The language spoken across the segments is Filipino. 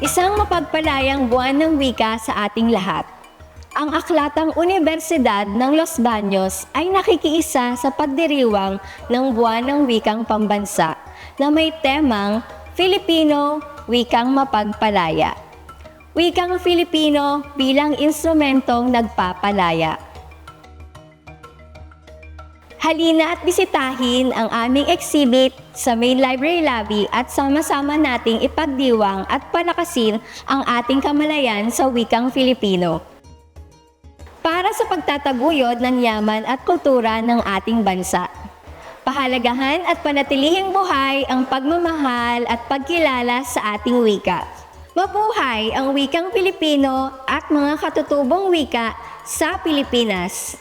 Isang mapagpalayang buwan ng wika sa ating lahat. Ang aklatang Universidad ng Los Baños ay nakikiisa sa pagdiriwang ng buwan ng wikang pambansa na may temang Filipino Wikang Mapagpalaya. Wikang Filipino bilang instrumentong nagpapalaya. Halina at bisitahin ang aming exhibit sa main library lobby at sama-sama nating ipagdiwang at palakasin ang ating kamalayan sa wikang Filipino. Para sa pagtataguyod ng yaman at kultura ng ating bansa. Pahalagahan at panatilihing buhay ang pagmamahal at pagkilala sa ating wika. Mabuhay ang wikang Filipino at mga katutubong wika sa Pilipinas.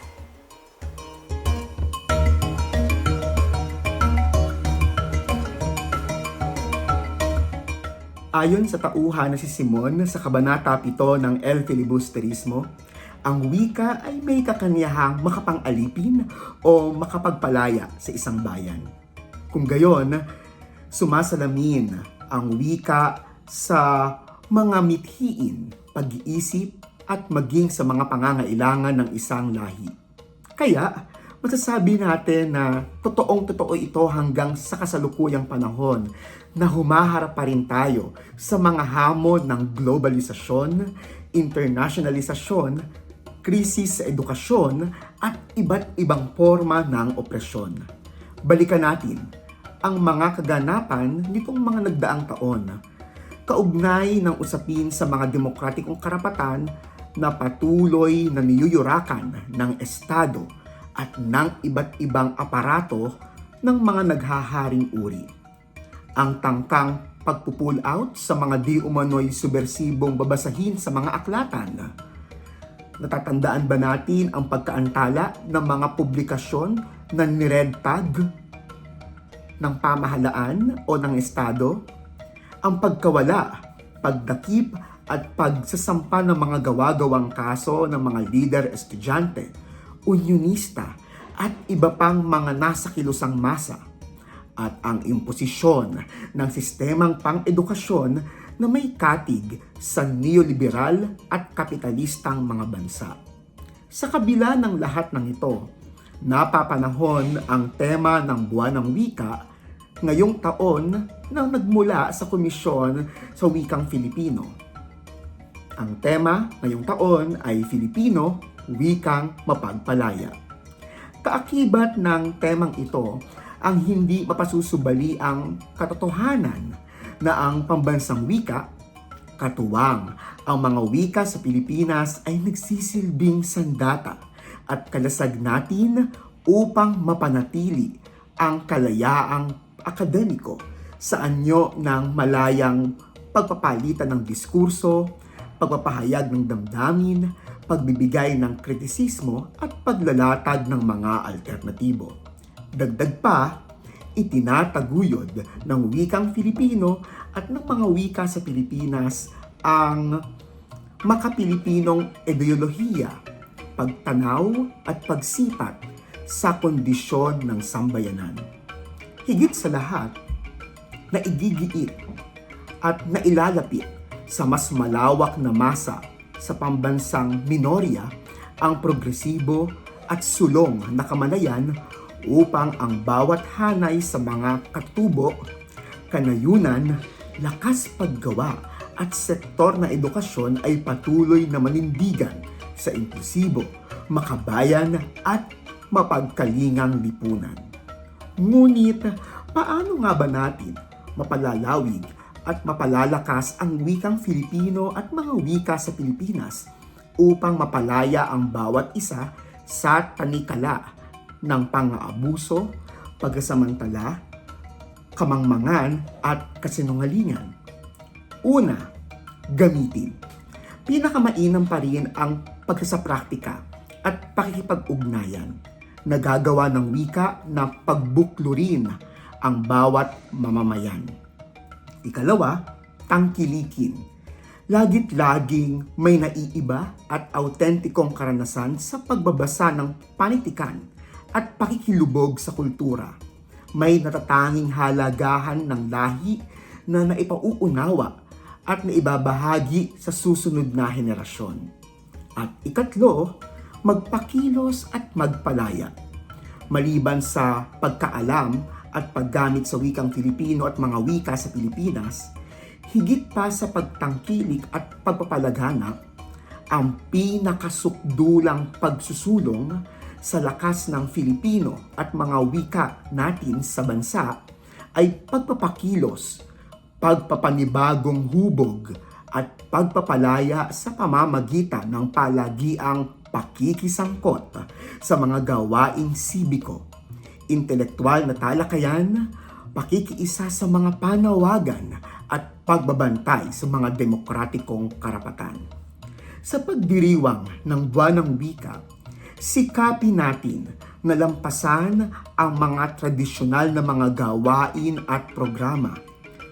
Ayon sa tauhan na si Simon sa Kabanata 7 ng El Filibusterismo, ang wika ay may kakanyahang makapang-alipin o makapagpalaya sa isang bayan. Kung gayon, sumasalamin ang wika sa mga mithiin, pag-iisip at maging sa mga pangangailangan ng isang lahi. Kaya, masasabi natin na totoong totoo ito hanggang sa kasalukuyang panahon na humaharap pa rin tayo sa mga hamon ng globalisasyon, internationalisasyon, krisis sa edukasyon at iba't ibang forma ng opresyon. Balikan natin ang mga kaganapan nitong mga nagdaang taon kaugnay ng usapin sa mga demokratikong karapatan na patuloy na niyuyurakan ng Estado at ng iba't ibang aparato ng mga naghaharing uri. Ang tangkang pagpupull out sa mga di umano'y subversibong babasahin sa mga aklatan. Natatandaan ba natin ang pagkaantala ng mga publikasyon na nired tag ng pamahalaan o ng Estado? Ang pagkawala, pagdakip at pagsasampa ng mga gawa-gawang kaso ng mga lider estudyante, unionista at iba pang mga nasa kilusang masa at ang imposisyon ng sistemang pang-edukasyon na may katig sa neoliberal at kapitalistang mga bansa. Sa kabila ng lahat ng ito, napapanahon ang tema ng Buwan ng Wika ngayong taon nang nagmula sa Komisyon sa Wikang Filipino. Ang tema ngayong taon ay Filipino, Wikang Mapagpalaya. Kaakibat ng temang ito ang hindi mapasusubali ang katotohanan na ang pambansang wika, katuwang ang mga wika sa Pilipinas ay nagsisilbing sandata at kalasag natin upang mapanatili ang kalayaang akademiko sa anyo ng malayang pagpapalitan ng diskurso, pagpapahayag ng damdamin, pagbibigay ng kritisismo at paglalatag ng mga alternatibo. Dagdag pa, itinataguyod ng wikang Filipino at ng mga wika sa Pilipinas ang makapilipinong ideolohiya, pagtanaw at pagsipat sa kondisyon ng sambayanan. Higit sa lahat, naigigiit at nailalapit sa mas malawak na masa sa pambansang minorya ang progresibo at sulong na kamalayan upang ang bawat hanay sa mga katubo, kanayunan, lakas paggawa at sektor na edukasyon ay patuloy na manindigan sa inklusibo, makabayan at mapagkalingang lipunan. Ngunit, paano nga ba natin mapalalawig at mapalalakas ang wikang Filipino at mga wika sa Pilipinas upang mapalaya ang bawat isa sa tanikala ng pang-aabuso, pagkasamantala, kamangmangan at kasinungalingan. Una, gamitin. Pinakamainam pa rin ang pagkasapraktika at pakikipag-ugnayan. Nagagawa ng wika na pagbuklurin ang bawat mamamayan. Ikalawa, tangkilikin. Lagit-laging may naiiba at autentikong karanasan sa pagbabasa ng panitikan at pakikilubog sa kultura. May natatanging halagahan ng lahi na naipauunawa at naibabahagi sa susunod na henerasyon. At ikatlo, magpakilos at magpalaya. Maliban sa pagkaalam at paggamit sa wikang Filipino at mga wika sa Pilipinas, higit pa sa pagtangkilik at pagpapalaganap, ang pinakasukdulang pagsusulong sa lakas ng Filipino at mga wika natin sa bansa ay pagpapakilos, pagpapanibagong hubog at pagpapalaya sa pamamagitan ng palagiang pakikisangkot sa mga gawaing sibiko, intelektual na talakayan, pakikiisa sa mga panawagan at pagbabantay sa mga demokratikong karapatan. Sa pagdiriwang ng buwan ng wika, sikapin natin na lampasan ang mga tradisyonal na mga gawain at programa,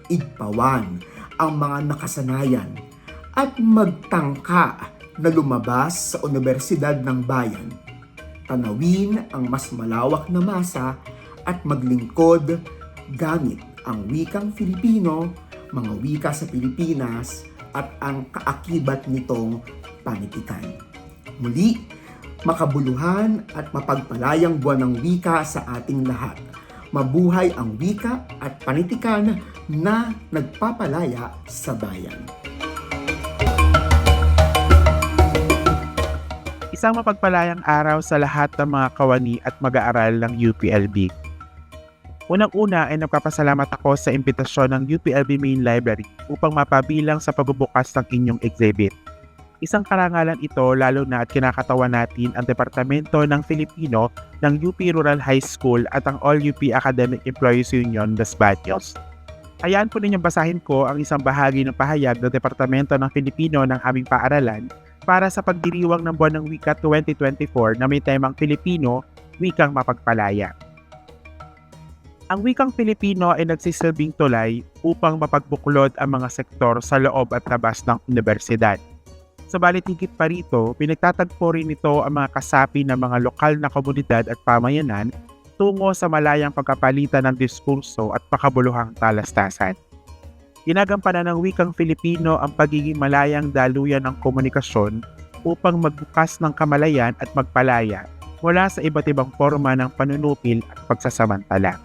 igpawan ang mga nakasanayan, at magtangka na lumabas sa Universidad ng Bayan, tanawin ang mas malawak na masa at maglingkod gamit ang wikang Filipino, mga wika sa Pilipinas, at ang kaakibat nitong panitikan. Muli, makabuluhan at mapagpalayang buwan ng wika sa ating lahat. Mabuhay ang wika at panitikan na nagpapalaya sa bayan. Isang mapagpalayang araw sa lahat ng mga kawani at mag-aaral ng UPLB. Unang-una ay nagpapasalamat ako sa imbitasyon ng UPLB Main Library upang mapabilang sa pagbubukas ng inyong exhibit. Isang karangalan ito lalo na at kinakatawan natin ang Departamento ng Filipino ng UP Rural High School at ang All UP Academic Employees Union Los Baños. Hayaan po ninyong basahin ko ang isang bahagi ng pahayag ng Departamento ng Filipino ng aming paaralan para sa pagdiriwang ng buwan ng wika 2024 na may temang Filipino, Wikang Mapagpalaya. Ang wikang Filipino ay nagsisilbing tulay upang mapagbuklod ang mga sektor sa loob at labas ng universidad. Sabalit higit pa rito, pinagtatagpo rin ito ang mga kasapi ng mga lokal na komunidad at pamayanan tungo sa malayang pagkapalitan ng diskurso at pakabuluhang talastasan. Ginagampanan ng wikang Filipino ang pagiging malayang daluyan ng komunikasyon upang magbukas ng kamalayan at magpalaya mula sa iba't ibang forma ng panunupil at pagsasamantala.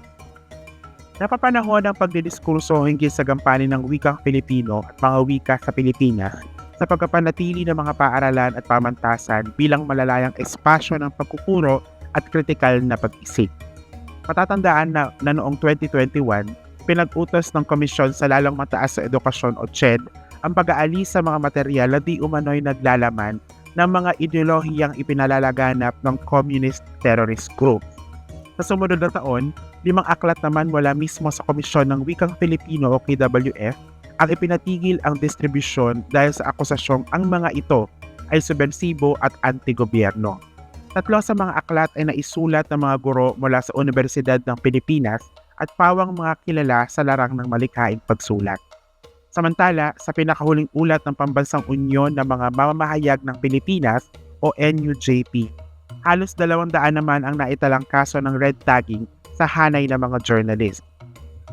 Napapanahon ang pagdidiskurso hinggil sa gampanin ng wikang Filipino at mga wika sa Pilipinas sa pagkapanatili ng mga paaralan at pamantasan bilang malalayang espasyo ng pagkukuro at kritikal na pag-isip. Patatandaan na, na noong 2021, pinag-utos ng Komisyon sa Lalong Mataas sa Edukasyon o CHED ang pag-aalis sa mga materyal na di umano'y naglalaman ng mga ideolohiyang ipinalalaganap ng communist terrorist group. Sa sumunod na taon, limang aklat naman mula mismo sa Komisyon ng Wikang Filipino o KWF ang ipinatigil ang distribusyon dahil sa akusasyong ang mga ito ay subversibo at anti-gobyerno. Tatlo sa mga aklat ay naisulat ng mga guro mula sa Universidad ng Pilipinas at pawang mga kilala sa larang ng malikhaing pagsulat. Samantala, sa pinakahuling ulat ng Pambansang Unyon ng mga mamamahayag ng Pilipinas o NUJP, halos dalawang daan naman ang naitalang kaso ng red tagging sa hanay ng mga journalist.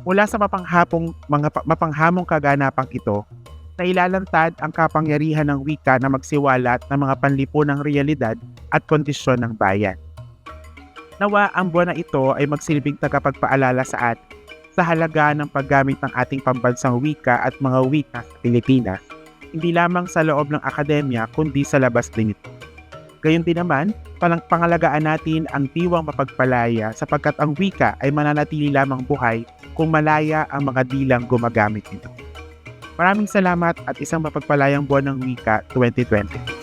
Mula sa mapanghapong, mga pa- mapanghamong kaganapang ito, nailalantad ang kapangyarihan ng wika na magsiwalat ng mga panlipunang realidad at kondisyon ng bayan. Nawa ang buwan na ito ay magsilbing tagapagpaalala sa atin sa halaga ng paggamit ng ating pambansang wika at mga wika sa Pilipinas, hindi lamang sa loob ng akademya kundi sa labas din ito. Gayun din naman, palang pangalagaan natin ang diwang mapagpalaya sapagkat ang wika ay mananatili lamang buhay kung malaya ang mga dilang gumagamit nito. Maraming salamat at isang mapagpalayang buwan ng wika 2020.